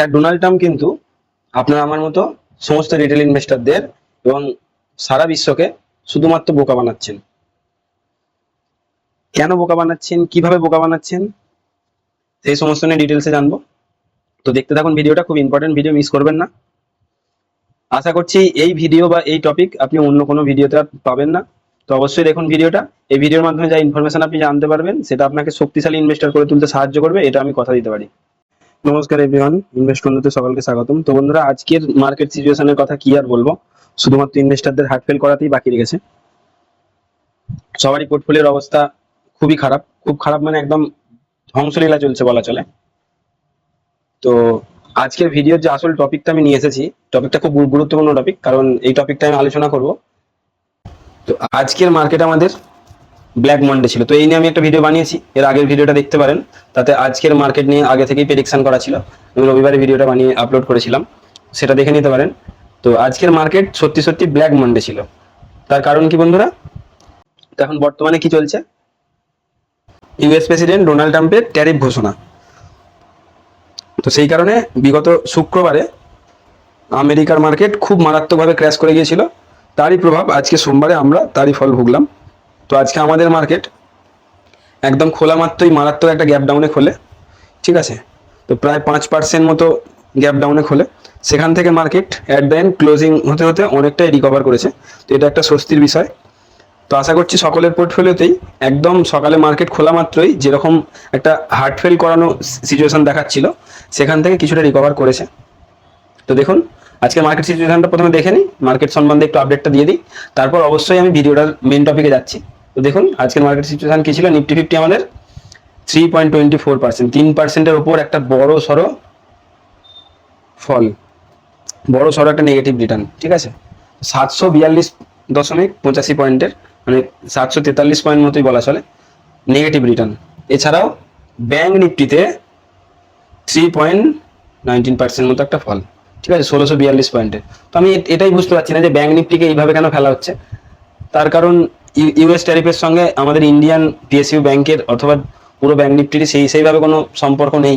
Sir Donald Trump কিন্তু আপনার আমার মতো সমস্ত রিটেল ইনভেস্টরদের এবং সারা বিশ্বকে শুধুমাত্র বোকা বানাচ্ছেন। কেন বোকা বানাচ্ছেন? কীভাবে বোকা বানাচ্ছেন? সেই সমস্ত নিয়ে ডিটেলসে জানব। তো দেখতে থাকুন, ভিডিওটা খুব ইম্পর্টেন্ট ভিডিও মিস করবেন না। আশা করছি এই ভিডিও বা এই টপিক আপনি অন্য কোনো ভিডিওতে পাবেন না। তো অবশ্যই দেখুন ভিডিওটা। এই ভিডিওর মাধ্যমে যা ইনফরমেশন আপনি জানতে পারবেন, সেটা আপনাকে শক্তিশালী ইনভেস্টর করে তুলতে সাহায্য করবে, এটা আমি কথা দিতে পারি। নমস্কার এভরিওয়ান ইনভেস্ট বন্ধুতে সকলকে স্বাগতম। তো বন্ধুরা, আজকের মার্কেট সিচুয়েশনের কথা কি আর বলব? শুধুমাত্র ইনভেস্টরদের হার্ট ফেল করাতেই বাকি রেখেছে। সবারই পোর্টফোলিওর অবস্থা খুবই খারাপ। খুব খারাপ মানে একদম ধ্বংসলীলা চলছে বলা চলে। তো আজকের ভিডিওর যে আসল টপিকটা আমি নিয়ে এসেছি টপিকটা খুব গুরুত্বপূর্ণ টপিক কারণ এই টপিকটা আমি আলোচনা করব। তো আজকের মার্কেট আমাদের ব্ল্যাক মন্ডে ছিল। তো এই নিয়ে আমি একটা ভিডিও বানিয়েছি। এর আগের ভিডিওটা দেখতে পারেন। তাতে আজকের মার্কেট নিয়ে আগে থেকেই প্রেডিকশন করা ছিল। আমি রবিবারে ভিডিওটা বানিয়ে আপলোড করেছিলাম। সেটা দেখে নিতে পারেন। তো আজকের মার্কেট সত্যি সত্যি ব্ল্যাক মন্ডে ছিল। তার কারণ কি বন্ধুরা? তো এখন বর্তমানে কি চলছে? ইউএস প্রেসিডেন্ট ডোনাল্ড ট্রাম্পের ট্যারিফ ঘোষণা। তো সেই কারণে বিগত শুক্রবারে আমেরিকার মার্কেট খুব মারাত্মকভাবে ক্র্যাশ করে গিয়েছিল। তারই প্রভাব আজকে সোমবারে আমরা তারই ফল ভুগলাম। তো আজকে আমাদের মার্কেট একদম খোলা মাত্রই মারাত্মক একটা গ্যাপ ডাউনে খোলে, ঠিক আছে? তো প্রায় পাঁচ পার্সেন্ট মতো গ্যাপ ডাউনে খোলে। সেখান থেকে market at the end closing হতে হতে অনেকটাই রিকভার করেছে। তো এটা একটা স্বস্তির বিষয়। তো আশা করছি সকলের পোর্টফোলিওতেই একদম সকালে মার্কেট খোলা মাত্রই যেরকম একটা হার্ট ফেল করানো সিচুয়েশন দেখাচ্ছিল, সেখান থেকে কিছুটা রিকভার করেছে। তো দেখুন, আজকে মার্কেট সিচুয়েশনটা প্রথমে দেখে নিই। মার্কেট সম্বন্ধে একটু আপডেটটা দিয়ে দিই। তারপর অবশ্যই আমি ভিডিওটার মেন টপিকে যাচ্ছি। তো দেখুন, আজকের মার্কেট সিচুয়েশন কি ছিল? নিফটি ফিফটি আমাদের three point twenty four percent তিন পার্সেন্টের ওপর একটা বড় সড়ো ফল বড় সড়ো একটা নেগেটিভ রিটার্ন ঠিক আছে? সাতশো বিয়াল্লিশ দশমিক পঁচাশি পয়েন্টের মানে সাতশো তেতাল্লিশ পয়েন্ট মতোই বলা চলে নেগেটিভ রিটার্ন এছাড়াও ব্যাংক নিফটিতে থ্রি পয়েন্ট নাইনটিন পার্সেন্ট মতো একটা ফল ঠিক আছে? ষোলোশো বিয়াল্লিশ পয়েন্টের তো আমি এটাই বুঝতে পারছি না যে ব্যাংক নিফটিকে এইভাবে কেন ফেলা হচ্ছে। তার কারণ ইউএস ট্যারিফের সঙ্গে আমাদের ইন্ডিয়ান পিএসইউ ব্যাংকের অথবা পুরো ব্যাংক নিফটির সেই, সেইভাবে কোনো সম্পর্ক নেই।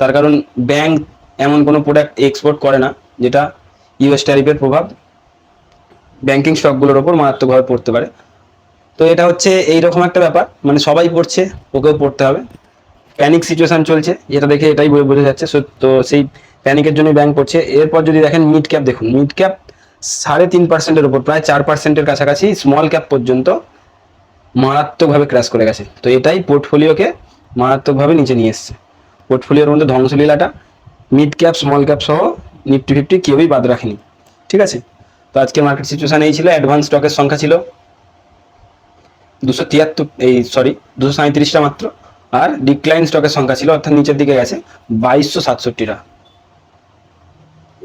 তার কারণ ব্যাংক এমন কোনো প্রোডাক্ট এক্সপোর্ট করে না, যেটা ইউএস ট্যারিফের প্রভাব ব্যাংকিং স্টকগুলোর ওপর মারাত্মকভাবে পড়তে পারে। তো এটা হচ্ছে এইরকম একটা ব্যাপার মানে সবাই পড়ছে, ওকেও পড়তে হবে। প্যানিক সিচুয়েশন চলছে, যেটা দেখে এটাই বোঝা যাচ্ছে। তো সেই প্যানিকের জন্য ব্যাংক পড়ছে এরপর যদি দেখেন মিড ক্যাপ দেখুন মিড ক্যাপ সাড়ে তিন পার্সেন্টের উপর, প্রায় চার পার্সেন্টের কাছাকাছি স্মল ক্যাপ পর্যন্ত মারাত্মকভাবে ক্র্যাশ করে গেছে। তো এটাই পোর্টফোলিওকে মারাত্মকভাবে নিচে নিয়ে এসছে। পোর্টফোলিওর মধ্যে ধ্বংসলীলাটা মিড ক্যাপ স্মল ক্যাপ সহ নিফটি ফিফটি কেউই বাদ রাখেনি। ঠিক আছে? তো আজকে মার্কেট সিচুয়েশান এই ছিল অ্যাডভান্স স্টকের সংখ্যা ছিল দুশো তিয়াত্তর, এই সরি দুশো সাঁত্রিশটা মাত্র। আর ডিক্লাইন স্টকের সংখ্যা ছিল, অর্থাৎ নিচের দিকে গেছে, বাইশশো সাতষট্টিটা।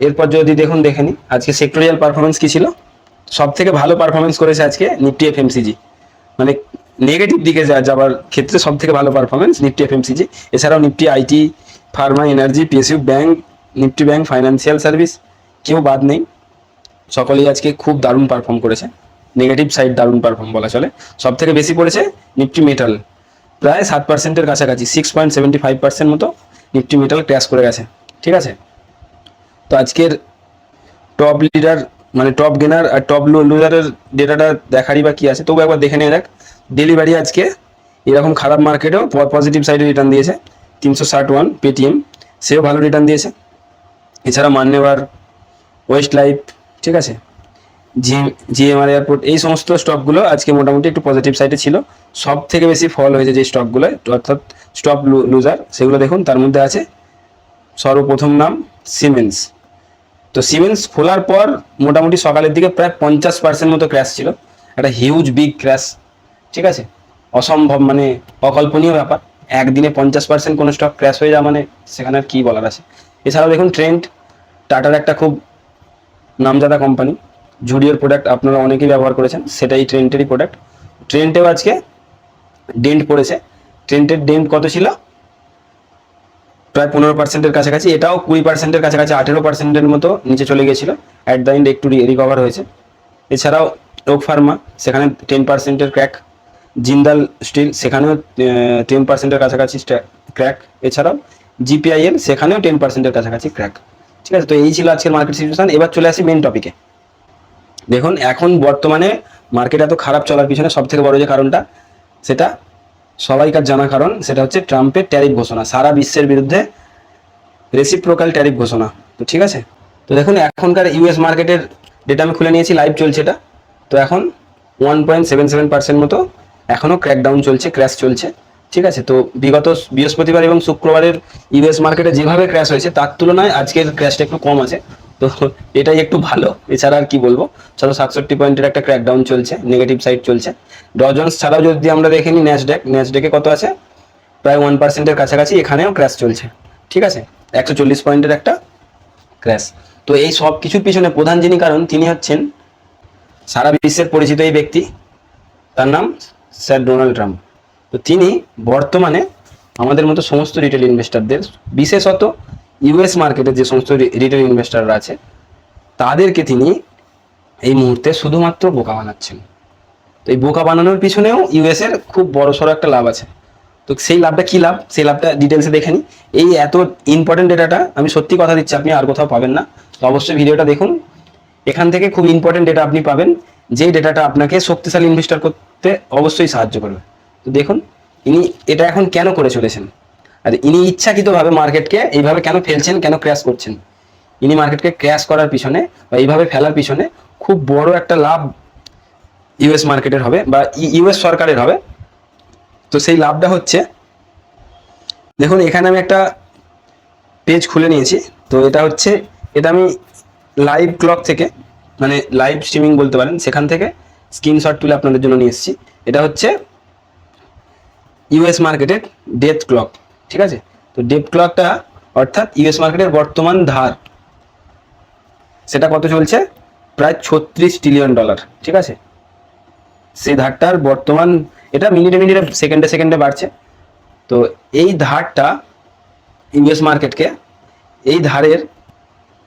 এরপর যদি দেখুন, দেখে নি, আজকে সেক্টোরিয়াল পারফরমেন্স কি ছিল? সব থেকে ভালো পারফরমেন্স করেছে আজকে নিফটি এফএমসিজি মানে নেগেটিভ দিকে যাওয়ার ক্ষেত্রে সব থেকে ভালো পারফরমেন্স নিফটি এফএমসিজি এছাড়াও Nifty IT pharma energy PSU bank Nifty bank financial service কেউ বাদ নেই। সকলেই আজকে খুব দারুণ পারফর্ম করেছে। নেগেটিভ সাইড দারুণ পারফর্ম বলা চলে। সব থেকে বেশি পড়েছে নিফটি মেটাল প্রায় সাত পার্সেন্টের কাছাকাছি six point seventy five percent মতো নিফটি মেটাল ক্র্যাশ করে গেছে। ঠিক আছে? তো আজকের টপ লিডার মানে টপ গেনার আর টপ লুজারের ডেটাটা দেখারই বা কি আছে, তবু একবার দেখে নিয়ে দেখ। ডেলিভারি আজকে এরকম খারাপ মার্কেটেও পজিটিভ সাইডে রিটার্ন দিয়েছে। তিনশো ষাট ওয়ান পেটিএম সেও ভালো রিটার্ন দিয়েছে। এছাড়া মান্যবার ওয়েস্ট লাইফ ঠিক আছে? জি জিএমআর এয়ারপোর্ট এই সমস্ত স্টকগুলো আজকে মোটামুটি একটু পজিটিভ সাইডে ছিল। সব থেকে বেশি ফল হয়েছে যে স্টকগুলো অর্থাৎ স্টপ লুজার সেগুলো দেখুন, তার মধ্যে আছে সর্বপ্রথম নাম সিমেন্স তো সিমেন্স খোলার পর মোটামুটি সকালের দিকে প্রায় পঞ্চাশ পার্সেন্ট মতো ক্র্যাশ ছিল। একটা হিউজ বিগ ক্র্যাশ ঠিক আছে? অসম্ভব মানে অকল্পনীয় ব্যাপার। একদিনে পঞ্চাশ পার্সেন্ট কোনো স্টক ক্র্যাশ হয়ে যাওয়া মানে সেখানে আর কী বলার আছে? এছাড়াও দেখুন ট্রেন্ড টাটার একটা খুব নামজাদা কোম্পানি জুডিওর প্রোডাক্ট আপনারা অনেকেই ব্যবহার করেছেন, সেটাই ট্রেন্টেরই প্রোডাক্ট ট্রেন্টেও আজকে ডেন্ট পড়েছে। ট্রেন্টের ডেন্ট কত ছিল? প্রায় পনেরো পার্সেন্টের কাছাকাছি, এটাও কুড়ি পার্সেন্টের কাছাকাছি, আঠেরো পার্সেন্টের মতো নিচে চলে গিয়েছিল। অ্যাট দ্য এন্ড একটু রিকভার হয়েছে। এছাড়াও ওক ফার্মা সেখানে টেন পার্সেন্টের ক্র্যাক জিন্দাল স্টিল সেখানেও টেন পার্সেন্টের কাছাকাছি ক্র্যাক এছাড়াও জিপিআইএল সেখানেও টেন পার্সেন্টের কাছাকাছি ক্র্যাক ঠিক আছে, তো এই ছিল আজকের মার্কেট সিচুয়েশন এবার চলে আসি মেন টপিকে দেখুন, এখন বর্তমানে মার্কেট এত খারাপ চলার পিছনে সব থেকে বড় যে কারণটা, সেটা সবাইকার জানা কারণ, সেটা হচ্ছে ট্রাম্পের ট্যারিফ ঘোষণা, সারা বিশ্বের বিরুদ্ধে রেসিপ্রোকাল ট্যারিফ ঘোষণা। তো ঠিক আছে? তো দেখুন, এখনকার ইউএস মার্কেটের ডেটা আমি খুলে নিয়েছি লাইভ চলছে এটা। তো এখন one point seven seven percent মতো এখনও ক্র্যাকডাউন চলছে ক্র্যাশ চলছে। ঠিক আছে? তো বিগত বৃহস্পতিবার এবং শুক্রবারের ইউএস মার্কেটে যেভাবে ক্র্যাশ হয়েছে, তার তুলনায় আজকের ক্র্যাশটা একটু কম আছে। তো এটাই একটু ভালো। এছাড়া আর কি বলব? চলো সাতষট্টি পয়েন্টের একটা ক্র্যাকডাউন চলছে নেগেটিভ সাইড চলছে। ডজন্স ছাড়াও যদি আমরা দেখে নিই ন্যাসডেক ন্যাসডেকে কত আছে? প্রায় ওয়ান পার্সেন্টের কাছাকাছি এখানেও ক্র্যাশ চলছে। ঠিক আছে? একশো চল্লিশ পয়েন্টের একটা ক্র্যাশ তো এই সব কিছুর পিছনে প্রধান যিনি কারণ, তিনি হচ্ছেন সারা বিশ্বের পরিচিত এই ব্যক্তি। তার নাম স্যার ডোনাল্ড ট্রাম্প। তো তিনি বর্তমানে আমাদের মতো সমস্ত রিটেল ইনভেস্টরদের বিশেষত ইউএস মার্কেটে যে সমস্ত রিটেল ইনভেস্টররা আছে, তাদেরকে তিনি এই মুহূর্তে শুধুমাত্র বোকা বানাচ্ছেন। তো এই বোকা বানানোর পিছনেও ইউএস এর খুব বড় সড়ো একটা লাভ আছে। তো সেই লাভটা কি লাভ? সেই লাভটা ডিটেলসে দেখে নিই। এই এত ইম্পর্টেন্ট ডেটাটা আমি সত্যি কথা দিচ্ছি, আপনি আর কোথাও পাবেন না। তো অবশ্যই ভিডিওটা দেখুন। এখান থেকে খুব ইম্পর্টেন্ট ডেটা আপনি পাবেন। যে ডেটাটা আপনাকে শক্তিশালী ইনভেস্টর করতে অবশ্যই সাহায্য করবে। তো দেখুন, ইনি এটা এখন কেন করে চলেছেন? আর ইনি ইচ্ছাকৃতভাবে মার্কেটকে এইভাবে কেন ফেলছেন, কেন ক্র্যাশ করছেন? ইনি মার্কেটকে ক্র্যাশ করার পিছনে বা এইভাবে ফেলার পিছনে খুব বড় একটা লাভ ইউএস মার্কেটের হবে বা ইউএস সরকারের হবে। তো সেই লাভটা হচ্ছে, দেখুন এখানে আমি একটা পেজ খুলে নিয়েছি। তো এটা হচ্ছে, এটা আমি লাইভ ক্লক থেকে মানে লাইভ স্ট্রিমিং বলতে পারেন, সেখান থেকে স্ক্রিনশট তুলে আপনাদের জন্য নিয়ে এসেছি। এটা হচ্ছে ইউএস মার্কেটের ডেথ ক্লক ঠিক আছে? তো ডেথ ক্লকটা অর্থাৎ ইউএস মার্কেটের বর্তমান ধার, সেটা কত চলছে? প্রায় ছত্রিশ ট্রিলিয়ন ডলার ঠিক আছে? সেই ধারটার বর্তমান, এটা মিনিটে মিনিটে সেকেন্ডে সেকেন্ডে বাড়ছে। তো এই ধারটা ইউএস মার্কেটকে এই ধারের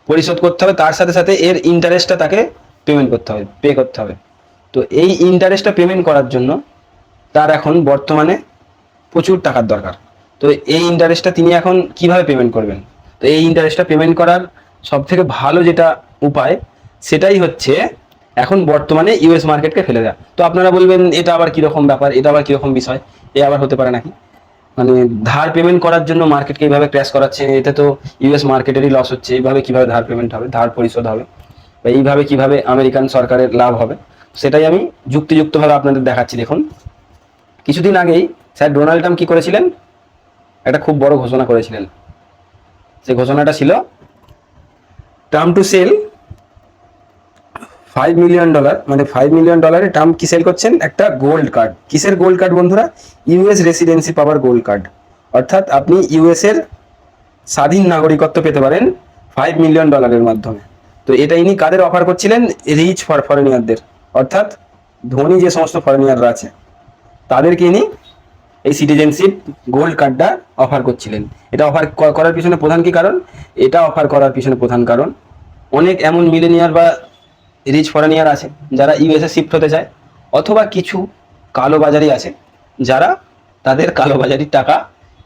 পরিশোধ করতে হবে, তার সাথে সাথে এর ইন্টারেস্টটা তাকে পেমেন্ট করতে হবে পে করতে হবে। তো এই ইন্টারেস্টটা পেমেন্ট করার জন্য তার এখন বর্তমানে প্রচুর টাকার দরকার। তো এই ইন্টারেস্টটা তিনি এখন কীভাবে পেমেন্ট করবেন? তো এই ইন্টারেস্টটা পেমেন্ট করার সব থেকে ভালো যেটা উপায়, সেটাই হচ্ছে এখন বর্তমানে ইউএস মার্কেটকে ফেলে দেয়। তো আপনারা বলবেন, এটা আবার কীরকম ব্যাপার? এটা আবার কীরকম বিষয়? এ আবার হতে পারে নাকি? মানে ধার পেমেন্ট করার জন্য মার্কেটকে এইভাবে ক্র্যাশ করাচ্ছে, এতে তো ইউএস মার্কেটেরই লস হচ্ছে, এইভাবে কীভাবে ধার পেমেন্ট হবে? ধার পরিশোধ হবে? বা এইভাবে কীভাবে আমেরিকান সরকারের লাভ হবে? সেটাই আমি যুক্তিযুক্তভাবে আপনাদের দেখাচ্ছি। দেখুন, কিছুদিন আগেই স্যার ডোনাল্ড ট্রাম্প কি করেছিলেন? একটা খুব বড় ঘোষণা করেছিলেন। সেই ঘোষণাটা ছিল Trump to sell five million dollar মানে ফাইভ মিলিয়ন ডলারে ট্রাম্প কি সেল করছেন? একটা গোল্ড কার্ড কিসের গোল্ড কার্ড বন্ধুরা? ইউএস রেসিডেন্সি পাওয়ার গোল্ড কার্ড অর্থাৎ আপনি ইউএস এর স্বাধীন নাগরিকত্ব পেতে পারেন ফাইভ মিলিয়ন ডলারের মাধ্যমে। তো এটা ইনি কাদের অফার করছিলেন? রিচ ফর ফরেনিয়ারদের অর্থাৎ ধনী যে সমস্ত ফরেনিয়াররা আছে, তাদেরকে ইনি এই সিটিজেনশিপ গোল্ড কার্ডটা অফার করছিলেন। এটা অফার করার পিছনে প্রধান কি কারণ? এটা অফার করার পিছনে প্রধান কারণ, অনেক এমন মিলেনিয়ার বা রিচ ফরেনিয়ার আছে যারা ইউএসএ শিফট হতে চায়, অথবা কিছু কালো বাজারি আছে যারা তাদের কালো বাজারির টাকা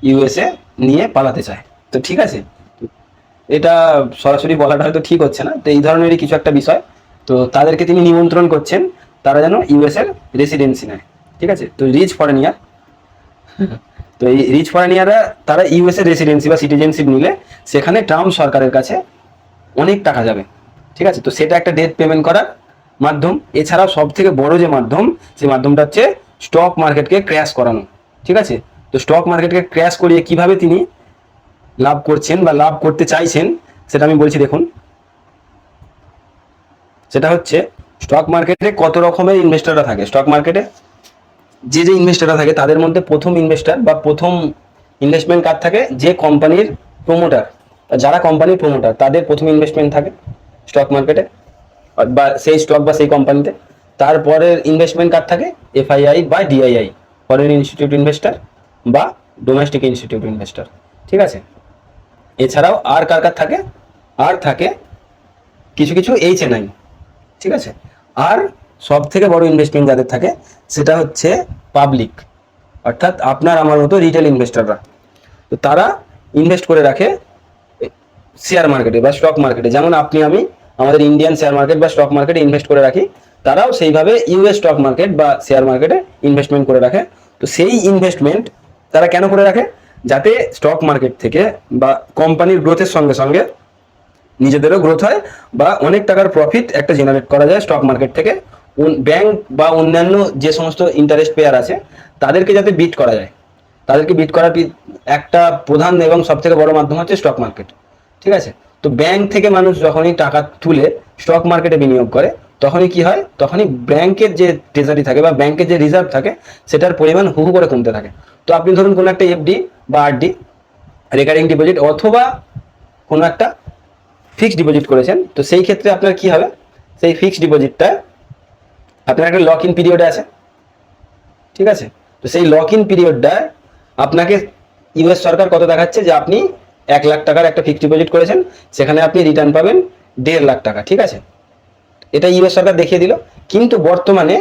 ইউএসএ নিয়ে পালাতে চায়। তো ঠিক আছে? এটা সরাসরি বলাটা হয়তো ঠিক হচ্ছে না, তো এই ধরনেরই কিছু একটা বিষয়। তো তাদেরকে তিনি নিমন্ত্রণ করছেন, তারা যেন ইউএস এর রেসিডেন্সি নেয়। ঠিক আছে? তো রিচ ফরেনিয়ার তো এই রিচ ফরেনিয়াররা তারা ইউএস এর রেসিডেন্সি বা সিটিজেনশিপ নিলে সেখানে ট্রাম্প সরকারের কাছে অনেক টাকা যাবে। ঠিক আছে? তো সেটা একটা ডেট পেমেন্ট করার মাধ্যম। এছাড়াও সব থেকে বড় যে মাধ্যম সেই মাধ্যমটা হচ্ছে স্টক মার্কেটকে ক্র্যাশ করানো। ঠিক আছে? তো স্টক মার্কেটকে ক্র্যাশ করিয়ে কীভাবে তিনি লাভ করছেন বা লাভ করতে চাইছেন, সেটা আমি বলছি দেখুন। সেটা হচ্ছে স্টক মার্কেটে কত রকমের ইনভেস্টররা থাকে? স্টক মার্কেটে যে যে ইনভেস্টাররা থাকে, তাদের মধ্যে প্রথম ইনভেস্টর বা প্রথম ইনভেস্টমেন্ট কার থাকে? যে কোম্পানির প্রমোটার যারা কোম্পানির প্রমোটার তাদের প্রথম ইনভেস্টমেন্ট থাকে স্টক মার্কেটে বা সেই স্টক বা সেই কোম্পানিতে তারপরের ইনভেস্টমেন্ট কার থাকে? এফআইআই বা ডিআইআই ফরেন ইনস্টিটিউট ইনভেস্টর বা ডোমেস্টিক ইনস্টিটিউট ইনভেস্টর ঠিক আছে? এছাড়াও আর কার কার থাকে? আর থাকে কিছু কিছু এইচ এন আই ঠিক আছে? আর সব থেকে বড় ইনভেস্টমেন্ট যাদের থাকে, সেটা হচ্ছে পাবলিক অর্থাৎ আপনার আমার মতো রিটেল ইনভেস্টররা তো তারা ইনভেস্ট করে রাখে শেয়ার মার্কেটে বা স্টক মার্কেটে যেমন আপনি, আমি আমাদের ইন্ডিয়ান শেয়ার মার্কেট বা স্টক মার্কেটে ইনভেস্ট করে রাখি, তারাও সেইভাবে ইউএস স্টক মার্কেট বা শেয়ার মার্কেটে ইনভেস্টমেন্ট করে রাখে। তো সেই ইনভেস্টমেন্ট তারা কেন করে রাখে? যাতে স্টক মার্কেট থেকে বা কোম্পানির গ্রোথের সঙ্গে সঙ্গে নিজেদেরও গ্রোথ হয় বা অনেক টাকার প্রফিট একটা জেনারেট করা যায় স্টক মার্কেট থেকে। ব্যাংক বা অন্যান্য যে সমস্ত ইন্টারেস্ট পেয়ার আছে, তাদেরকে যাতে বিট করা যায়। তাদেরকে বিট করার একটা প্রধান এবং সব থেকে বড় মাধ্যম হচ্ছে স্টক মার্কেট ঠিক আছে? তো ব্যাংক থেকে মানুষ যখনই টাকা তুলে স্টক মার্কেটে বিনিয়োগ করে, তখনই কি হয়? তখনই ব্যাংকের যে ট্রেজারি থাকে বা ব্যাংকের যে রিজার্ভ থাকে, সেটার পরিমাণ হু হু করে কমতে থাকে। তো আপনি ধরুন কোনো একটা এফডি বা আরডি রেকারিং ডিপোজিট অথবা কোনো একটা ফিক্সড ডিপোজিট করেছেন, তো সেই ক্ষেত্রে আপনার কি হবে? সেই ফিক্সড ডিপোজিটটা আপনার একটা লক ইন পিরিয়ড আছে। ঠিক আছে? তো সেই লক ইন পিরিয়ডটা আপনাকে ইউএস সরকার কত দেখাচ্ছে যে আপনি এক লাখ টাকার একটা ফিক্সড ডিপোজিট করেছেন, সেখানে আপনি রিটার্ন পাবেন দেড় লাখ টাকা, ঠিক আছে? এটা ইউএস সরকার দেখিয়ে দিল। কিন্তু বর্তমানে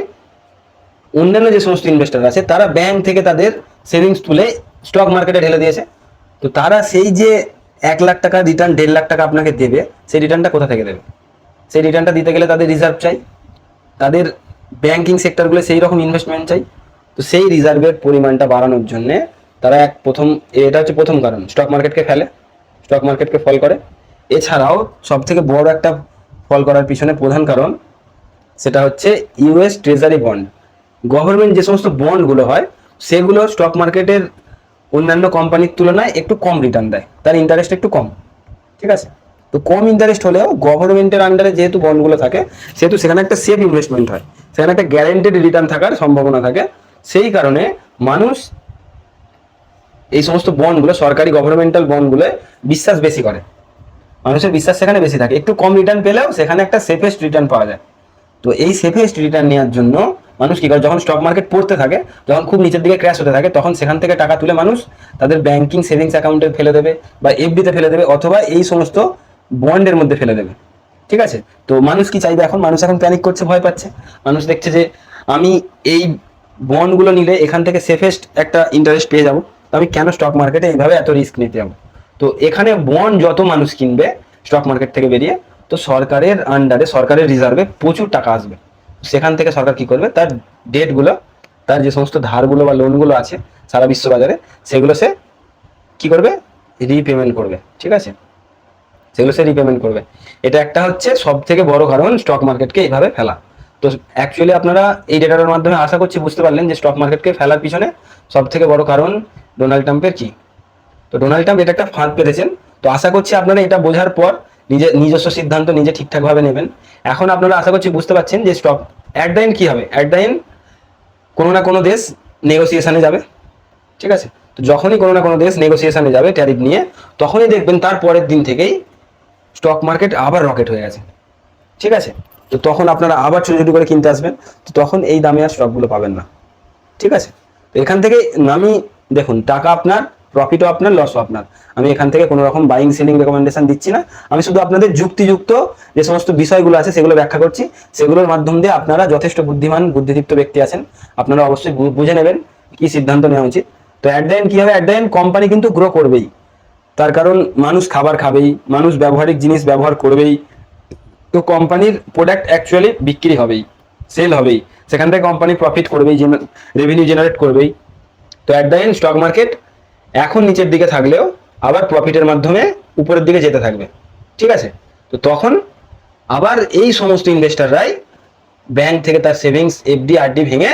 অন্যান্য যে সমস্ত ইনভেস্টার আছে, তারা ব্যাংক থেকে তাদের সেভিংস তুলে স্টক মার্কেটে ঢেলে দিয়েছে। তো তারা সেই যে এক লাখ টাকা রিটার্ন দেড় লাখ টাকা আপনাকে দেবে, সেই রিটার্নটা কোথা থেকে দেবে? সেই রিটার্নটা দিতে গেলে তাদের রিজার্ভ চাই। তাদের ব্যাংকিং সেক্টরগুলো সেই রকম ইনভেস্টমেন্ট চাই। তো সেই রিজার্ভের পরিমাণটা বাড়ানোর জন্য তারা এক প্রথম, এটা হচ্ছে প্রথম কারণ স্টক মার্কেটকে ফেলে স্টক মার্কেটকে ফল করে। এছাড়াও সব থেকে বড় একটা ফল করার পিছনে প্রধান কারণ, সেটা হচ্ছে ইউএস ট্রেজারি বন্ড গভর্নমেন্ট যে সমস্ত বন্ডগুলো হয়, সেগুলো স্টক মার্কেটের অন্যান্য কোম্পানির তুলনায় একটু কম রিটার্ন দেয়, তার ইন্টারেস্ট একটু কম, ঠিক আছে? তো কম ইন্টারেস্ট হলেও গভর্নমেন্টের আন্ডারে যেহেতু বন্ডগুলো থাকে, সেহেতু সেখানে একটা সেফ ইনভেস্টমেন্ট হয়। সেখানে একটা গ্যারেন্টেড রিটার্ন থাকার সম্ভাবনা থাকে। সেই কারণে মানুষ এই সমস্ত বন্ডগুলো সরকারি গভর্নমেন্টাল বন্ডগুলো বিশ্বাস বেশি করে। মানুষের বিশ্বাস সেখানে বেশি থাকে। একটু কম রিটার্ন পেলেও সেখানে একটা সেফেস্ট রিটার্ন পাওয়া যায়। তো এই সেফেস্ট রিটার্ন নেওয়ার জন্য মানুষ কি করে? যখন স্টক মার্কেট পড়তে থাকে, যখন খুব নিচের দিকে ক্র্যাশ হতে থাকে, তখন সেখান থেকে টাকা তুলে মানুষ তাদের ব্যাংকিং সেভিংস অ্যাকাউন্টে ফেলে দেবে বা এফডিতে ফেলে দেবে অথবা এই সমস্ত বন্ডের মধ্যে ফেলে দেবে। ঠিক আছে? তো মানুষ কি চাইবে এখন? মানুষ এখন প্যানিক করছে, ভয় পাচ্ছে। মানুষ দেখছে যে, আমি এই বন্ডগুলো নিলে এখান থেকে সেফেস্ট একটা ইন্টারেস্ট পেয়ে যাব। আমি কেন স্টক মার্কেটে এইভাবে এত রিস্ক নিতে যাব? তো এখানে বন্ড যত মানুষ কিনবে স্টক মার্কেট থেকে বেরিয়ে, তো সরকারের আন্ডারে সরকারের রিজার্ভে প্রচুর টাকা আসবে। সেখান থেকে সরকার কি করবে? তার ডেটগুলো তার যে সমস্ত ধারগুলো বা লোনগুলো আছে সারা বিশ্ব বাজারে সেগুলো সে কি করবে? রিপেমেন্ট করবে। ঠিক আছে? সেগুলো সে রিপেমেন্ট করবে। এটা একটা হচ্ছে সব থেকে বড় কারণ স্টক মার্কেটকে এইভাবে ফেলা। তো অ্যাকচুয়ালি আপনারা এই ডেটার মাধ্যমে আশা করছি বুঝতে পারলেন যে স্টক মার্কেটকে ফেলার পিছনে সব থেকে বড় কারণ ডোনাল্ড ট্রাম্পের কি। তো ডোনাল্ড ট্রাম্প এটা একটা ফাঁদ পেতেছেন। তো আশা করছি আপনারা এটা বোঝার পর নিজের নিজস্ব সিদ্ধান্ত নিজে ঠিকঠাকভাবে নেবেন। এখন আপনারা আশা করছি বুঝতে পারছেন যে স্টক অ্যাট দ্য এন্ড কি হবে? অ্যাট দ্য এন্ড কোনো না কোনো দেশ নেগোসিয়েশানে যাবে। ঠিক আছে? তো যখনই কোনো না কোনো দেশ নেগোসিয়েশনে যাবে ট্যারিফ নিয়ে, তখনই দেখবেন তার পরের দিন থেকেই স্টক মার্কেট আবার রকেট হয়ে গেছে। ঠিক আছে? তো তখন আপনারা আবার ছোটো ছোটো করে কিনতে আসবেন, তো তখন এই দামে আর স্টকগুলো পাবেন না। ঠিক আছে? তো এখান থেকে আমি দেখুন, টাকা আপনার প্রফিটও আপনার লসও আপনার। আমি এখান থেকে কোনো রকম বাইং সেলিং রেকমেন্ডেশন দিচ্ছি না। আমি শুধু আপনাদের যুক্তিযুক্ত যে সমস্ত বিষয়গুলো আছে সেগুলো ব্যাখ্যা করছি। সেগুলোর মাধ্যম দিয়ে আপনারা যথেষ্ট বুদ্ধিমান, বুদ্ধিদীপ্ত ব্যক্তি আছেন। আপনারা অবশ্যই বুঝে নেবেন কি সিদ্ধান্ত নেওয়া উচিত। তো অ্যাট দ্য এন্ড কি হবে? অ্যাট দ্য এন্ড কোম্পানি কিন্তু গ্রো করবেই। তার কারণ মানুষ খাবার খাবেই, মানুষ ব্যবহারিক জিনিস ব্যবহার করবেই। তো কোম্পানির প্রোডাক্ট অ্যাকচুয়ালি বিক্রি হবেই সেল হবেই। সেখান থেকে কোম্পানি প্রফিট করবেই রেভিনিউ জেনারেট করবেই। তো at the end stock market এখন নিচের দিকে থাকলেও আবার প্রফিটের মাধ্যমে উপরের দিকে যেতে থাকবে। ঠিক আছে? তো তখন আবার এই সমস্ত ইনভেস্টাররাই ব্যাংক থেকে তার সেভিংস এফডি আরডি ভেঙে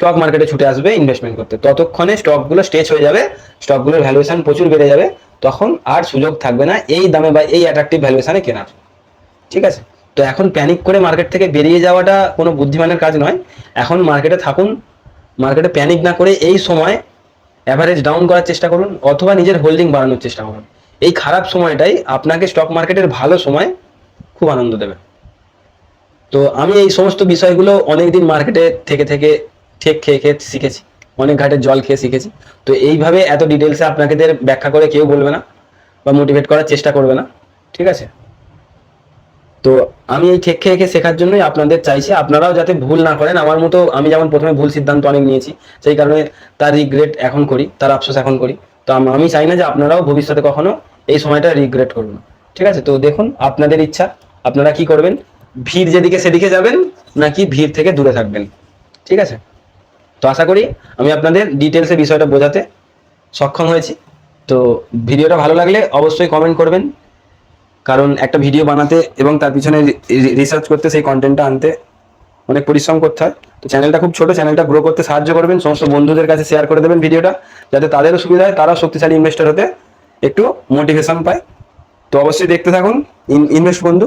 স্টক মার্কেটে ছুটে আসবে ইনভেস্টমেন্ট করতে। ততক্ষণে স্টকগুলো স্টেজ হয়ে যাবে স্টকগুলোর ভ্যালুয়েশন প্রচুর বেড়ে যাবে, তখন আর সুযোগ থাকবে না এই দামে বা এই অ্যাট্রাকটিভ ভ্যালুয়েশনে কেনার। ঠিক আছে? তো এখন প্যানিক করে মার্কেট থেকে বেরিয়ে যাওয়াটা কোনো বুদ্ধিমানের কাজ নয়। এখন মার্কেটে থাকুন মার্কেটে প্যানিক না করে এই সময় অ্যাভারেজ ডাউন করার চেষ্টা করুন, অথবা নিজের হোল্ডিং বাড়ানোর চেষ্টা করুন। এই খারাপ সময়টাই আপনাকে স্টক মার্কেটের ভালো সময় খুব আনন্দ দেবে। তো আমি এই সমস্ত বিষয়গুলো অনেকদিন মার্কেটে থেকে থেকে ঠেক খেয়ে খেয়ে শিখেছি। অনেক ঘাটে জল খেয়ে শিখেছি। তো এইভাবে এত ডিটেলসে আপনাকে ব্যাখ্যা করে কেউ বলবে না বা মোটিভেট করার চেষ্টা করবে না। ঠিক আছে? তো আমি এই ঠেক খেয়ে খেয়ে শেখার জন্যই আপনাদের চাইছি। আপনারাও যাতে ভুল না করেন, আমার মতো আমি যেমন প্রথমে ভুল সিদ্ধান্ত অনেক নিয়েছি, সেই কারণে তার রিগ্রেট এখন করি, তার আফসোস এখন করি। তো আমি চাই না যে আপনারাও ভবিষ্যতে কখনো এই সময়টা রিগ্রেট করুন। ঠিক আছে? তো দেখুন, আপনাদের ইচ্ছা, আপনারা কি করবেন? ভিড় যেদিকে সেদিকে যাবেন, নাকি ভিড় থেকে দূরে থাকবেন? ঠিক আছে? তো আশা করি আমি আপনাদের ডিটেলসে বিষয়টা বোঝাতে সক্ষম হয়েছি। তো ভিডিওটা ভালো লাগলে অবশ্যই কমেন্ট করবেন। কারণ একটা ভিডিও বানাতে এবং তার পিছনে রিসার্চ করতে সেই কন্টেন্টটা আনতে অনেক পরিশ্রম করতে হয়। তো চ্যানেলটা খুব ছোট চ্যানেলটা গ্রো করতে সাহায্য করবেন। সমস্ত বন্ধুদের কাছে শেয়ার করে দেবেন ভিডিওটা যাতে তাদেরও সুবিধা হয়, তারাও শক্তিশালী ইনভেস্টর হতে একটু মোটিভেশন পায়। তো অবশ্যই দেখতে থাকুন ইনভেস্ট বন্ধু,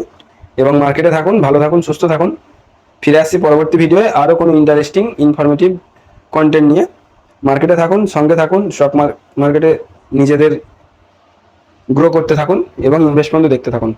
এবং মার্কেটে থাকুন, ভালো থাকুন, সুস্থ থাকুন। ফিরে আসছি পরবর্তী ভিডিওয়ে আরও কোনো ইন্টারেস্টিং ইনফরমেটিভ কন্টেন্ট নিয়ে মার্কেটে থাকুন, সঙ্গে থাকুন স্টক মার্কেটে নিজেদের গ্রো করতে থাকুন এবং ইনভেস্টমেন্টও দেখতে থাকুন।